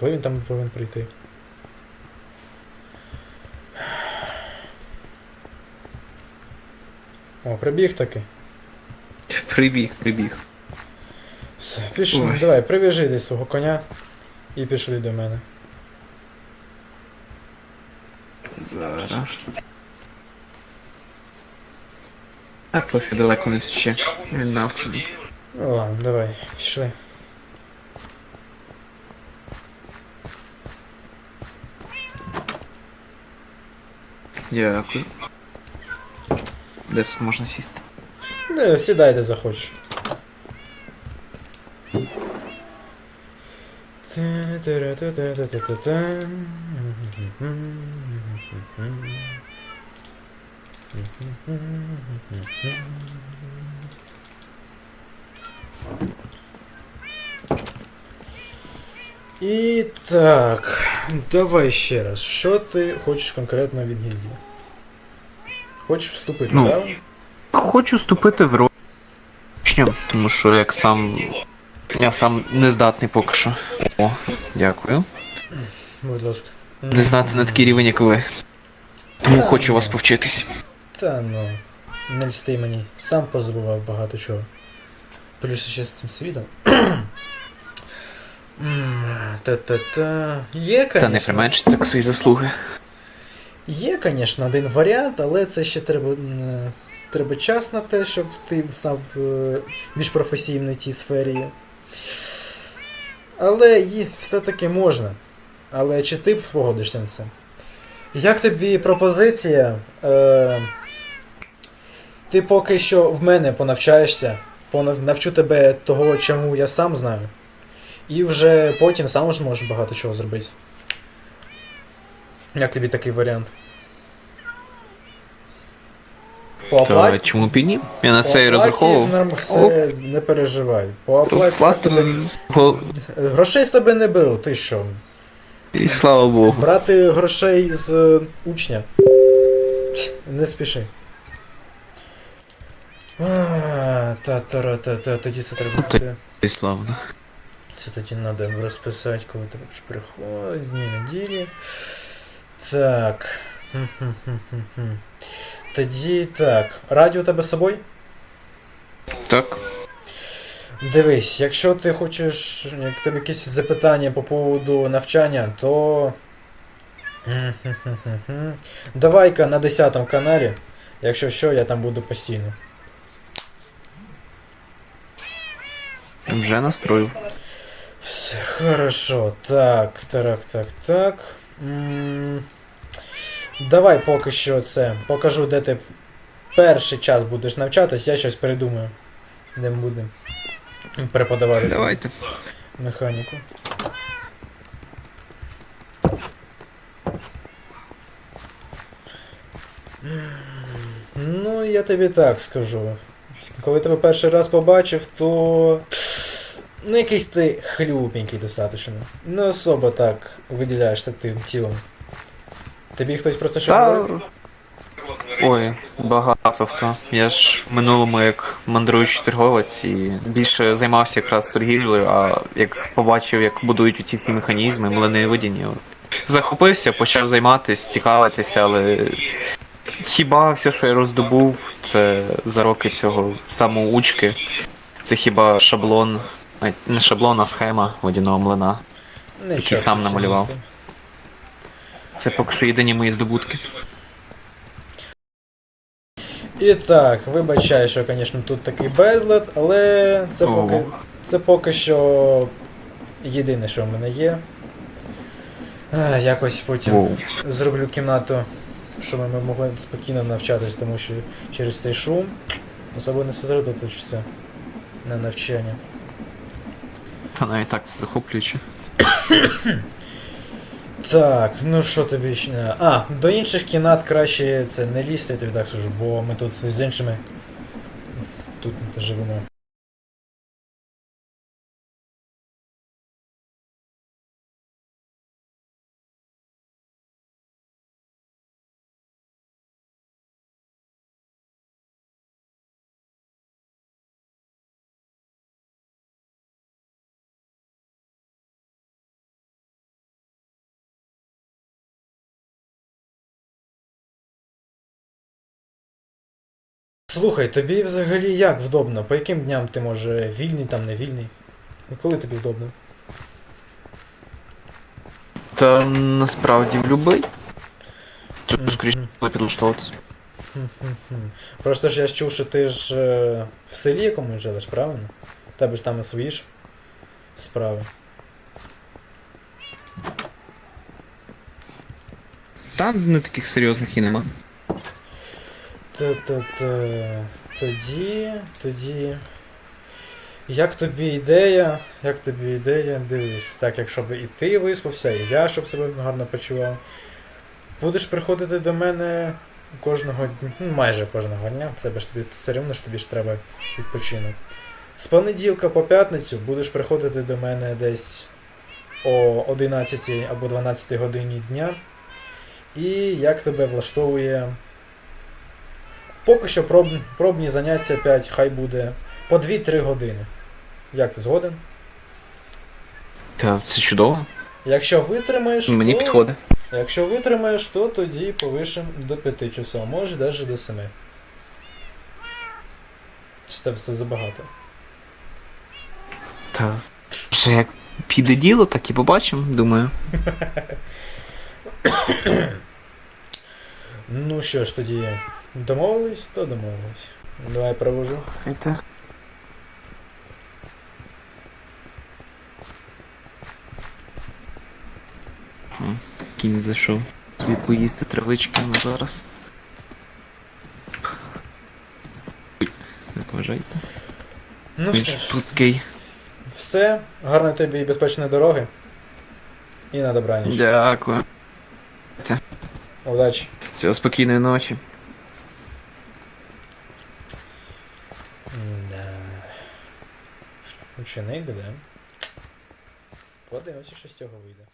Коли він там повинен прийти? О, прибіг таки. Прибіг, прибіг. Все, пішли. Ой. Давай, прив'яжи десь свого коня і пішли до мене. Зараз. А поки далеко не втече. Він навчений. Ну ладно, давай, пішли. Дякую. Де тут можна сісти? Не, сідай, де захочеш. Та-та-ра-та-та-та-та-та. Так, давай ще раз. Що ти хочеш конкретно від гільдії? Хочеш вступити, Ну, правильно? Хочу вступити в роль. Тому що як сам. Я сам не здатний поки що. О, дякую. Будь ласка. Не знати на такий рівень, як ви. Тому Та хочу ну. вас повчитись. Та ну, не льсти мені. Сам позабував багато чого. Плюс ще з цим світом. М, Та-та-та. Є, Та не конечно. применшити так свої заслуги. Є, звісно, один варіант, але це ще треба. Треба час на те, щоб ти став е, більш професійно в тій сфері. Але все-таки можна. Але чи ти погодишся на це? Як тобі пропозиція? Е, ти поки що в мене понавчаєшся, понав- навчу тебе того, чому я сам знаю. І вже потім сам зможеш багато чого зробити. Як тобі такий варіант? По Та оплаті? чому б і ні? Я на це і розраховував. норм- все, не переживай. По оплаті тебе... Грошей з тебе не беру, ти що? І слава Богу. Брати грошей з е, учня. Не спіши. А, Та-та-ра-та-та, тоді це треба Ну, то- буде. І славно. Тоді треба розписати, коли тебе ж приходить, дні неділі. Так. Тоді так. Радіо тебе з собою? Так. Дивись, якщо ти хочеш, як тебе якісь запитання по поводу навчання, то. Давай-ка на 10 каналі. Якщо що, я там буду постійно. Вже настроїв. Все хорошо. Так, так, так, так. М, Давай поки що це. Покажу, де ти перший час будеш навчатись, я щось придумаю. Де ми будемо преподавати Давайте. механіку. Ну, я тобі так скажу. Коли тебе перший раз побачив, то. Ну, якийсь ти хлюпенький достатньо. Не особо так виділяєшся тим тілом. Тобі хтось про це що Та... говорив? Ой, багато хто. Я ж в минулому як мандруючий торговець і більше займався якраз торгівлею, а як побачив, як будують ці всі механізми, от. Захопився, почав займатися, цікавитися, але хіба все, що я роздобув, це за роки цього самоучки. Це хіба шаблон, не шаблон, а схема водяного млина. Нічого сам намалював. Це поки що єдині мої здобутки. І так, вибачай, що, звісно, тут такий безлад, але це поки, це поки що єдине, що в мене є. Якось потім Воу. зроблю кімнату, щоб ми могли спокійно навчатись, тому що через цей шум особливо не сосредоточишся на навчання. Та навіть так це. Так, ну що тобі ще. А, до інших кімнат краще це не лізти, я тобі так скажу, бо ми тут з іншими тут живемо. Слухай, тобі взагалі як вдобно? По яким дням ти може вільний, там не вільний? І коли тобі вдобно? Та насправді в любий. Тут скоріше підлаштовуватися. Просто ж я ж чув, що ти ж е, в селі якомусь живеш, правильно? У тебе ж там і свої ж справи. Там не таких серйозних і нема. Тоді, тоді. Як тобі ідея? Як тобі ідея? Дивись, так, якщо б і ти виспався, і я, щоб себе гарно почував. Будеш приходити до мене кожного дня, ну, майже кожного дня. Це ж тобі все рівно ж тобі ж треба відпочинок. З понеділка по п'ятницю будеш приходити до мене десь о 11 або 12 годині дня. І як тебе влаштовує Поки що проб, пробні заняття 5, хай буде по 2-3 години. Як ти згоден? Та це чудово. Якщо витримаєш, Мені то, підходить. якщо витримаєш, то тоді повишимо до 5 часов, може навіть до 7. Чи це все забагато? Та вже як піде діло, так і побачимо, думаю. Ну що ж тоді, домовились, то домовились. Давай провожу. Хайте. Кінь зайшов. Собі поїсти травички на зараз. Як вважаєте? Ну Він все ж ж. Все, гарної тобі і безпечної дороги. І на добраніч. Дякую. Удачі. Всього спокійної ночі. Да. Ученик, да? Подивимося, що з цього вийде.